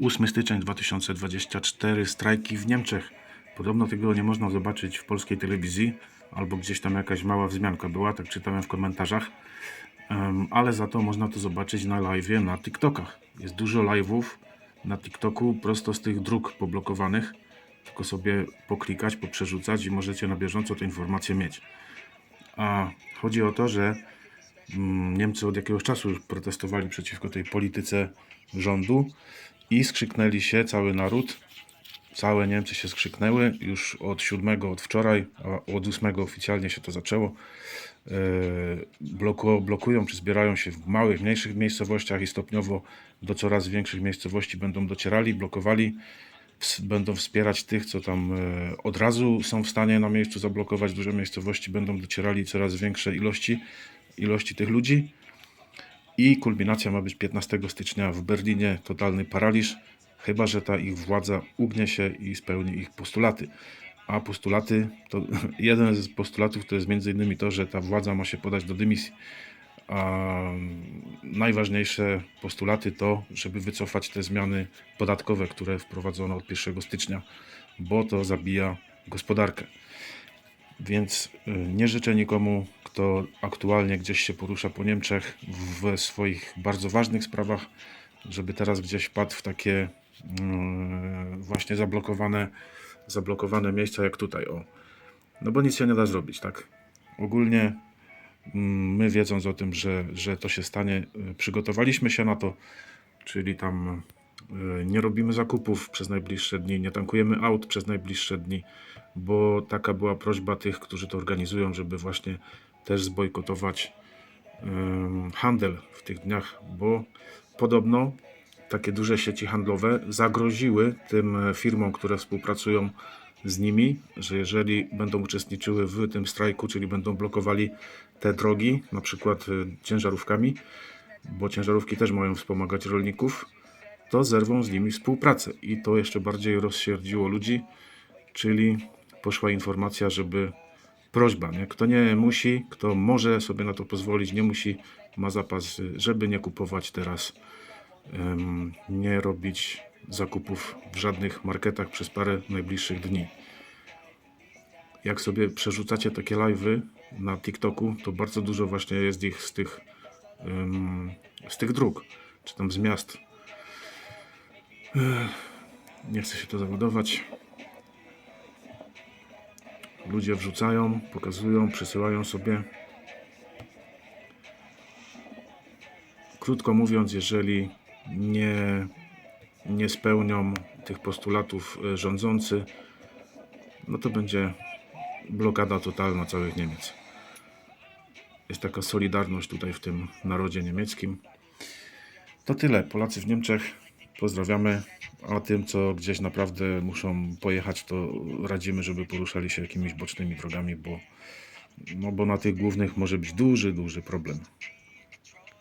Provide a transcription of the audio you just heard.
8 styczeń 2024 strajki w Niemczech. Podobno tego nie można zobaczyć w polskiej telewizji, albo gdzieś tam jakaś mała wzmianka była, tak czytałem w komentarzach. Ale za to można to zobaczyć na live na TikTokach. Jest dużo live'ów na TikToku prosto z tych dróg poblokowanych. Tylko sobie poklikać, poprzerzucać i możecie na bieżąco te informacje mieć. A chodzi o to, że mm, Niemcy od jakiegoś czasu już protestowali przeciwko tej polityce rządu i skrzyknęli się cały naród. Całe Niemcy się skrzyknęły już od 7, od wczoraj, a od 8 oficjalnie się to zaczęło. E, Bloku, blokują czy zbierają się w małych, mniejszych miejscowościach i stopniowo do coraz większych miejscowości będą docierali, blokowali będą wspierać tych, co tam e, od razu są w stanie na miejscu zablokować duże miejscowości, będą docierali coraz większe ilości, ilości tych ludzi. I kulminacja ma być 15 stycznia w Berlinie, totalny paraliż, chyba że ta ich władza ugnie się i spełni ich postulaty. A postulaty, to jeden z postulatów to jest między innymi to, że ta władza ma się podać do dymisji. A najważniejsze postulaty to, żeby wycofać te zmiany podatkowe, które wprowadzono od 1 stycznia, bo to zabija gospodarkę. Więc y, nie życzę nikomu, kto aktualnie gdzieś się porusza po Niemczech w swoich bardzo ważnych sprawach, żeby teraz gdzieś wpadł w takie mm, właśnie zablokowane, zablokowane miejsca jak tutaj. O. No bo nic się nie da zrobić, tak? Ogólnie mm, my wiedząc o tym, że, że to się stanie, y, przygotowaliśmy się na to, czyli tam y, nie robimy zakupów przez najbliższe dni, nie tankujemy aut przez najbliższe dni, bo taka była prośba tych, którzy to organizują, żeby właśnie też zbojkotować handel w tych dniach, bo podobno takie duże sieci handlowe zagroziły tym e, firmom, które współpracują z nimi, że jeżeli będą uczestniczyły w tym strajku, czyli będą blokowali te drogi, na przykład e, ciężarówkami, bo ciężarówki też mają wspomagać rolników, to zerwą z nimi współpracę. I to jeszcze bardziej rozsierdziło ludzi, czyli poszła informacja, żeby prośba, nie? kto nie musi, kto może sobie na to pozwolić, nie musi, ma zapas, żeby nie kupować teraz, nie robić zakupów w żadnych marketach przez parę najbliższych dni. Jak sobie przerzucacie takie live'y na TikToku, to bardzo dużo właśnie jest ich z tych, z tych dróg, czy tam z miast. Nie chcę się to załadować. Ludzie wrzucają, pokazują, przesyłają sobie. Krótko mówiąc, jeżeli nie, nie spełnią tych postulatów e, rządzący, no to będzie blokada totalna całych Niemiec. Jest taka solidarność tutaj w tym narodzie niemieckim. To tyle. Polacy w Niemczech. Pozdrawiamy. A tym, co gdzieś naprawdę muszą pojechać, to radzimy, żeby poruszali się jakimiś bocznymi drogami, bo, no bo na tych głównych może być duży, duży problem.